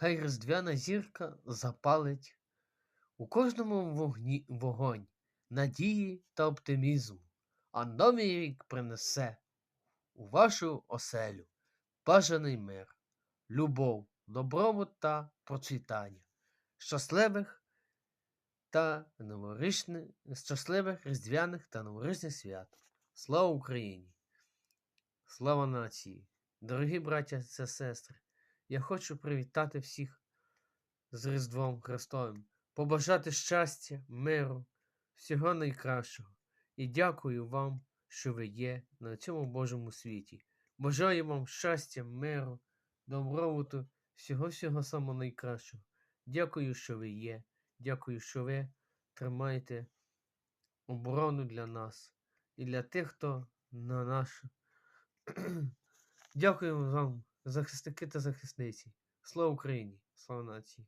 Хай різдвяна зірка запалить у кожному вогні вогонь надії та оптимізму, а новий рік принесе у вашу оселю бажаний мир, любов, добробут та процвітання, щасливих та новорічних, щасливих різдвяних та новорічних свят. Слава Україні! Слава нації! Дорогі браття та сестри! Я хочу привітати всіх з Різдвом Христовим, побажати щастя, миру, всього найкращого. І дякую вам, що ви є на цьому Божому світі. Бажаю вам щастя, миру, добробуту, всього-всього самого найкращого. Дякую, що ви є. Дякую, що ви тримаєте оборону для нас і для тих, хто на нашу. Дякую вам, захисники та захисниці. Слава Україні! Слава нації!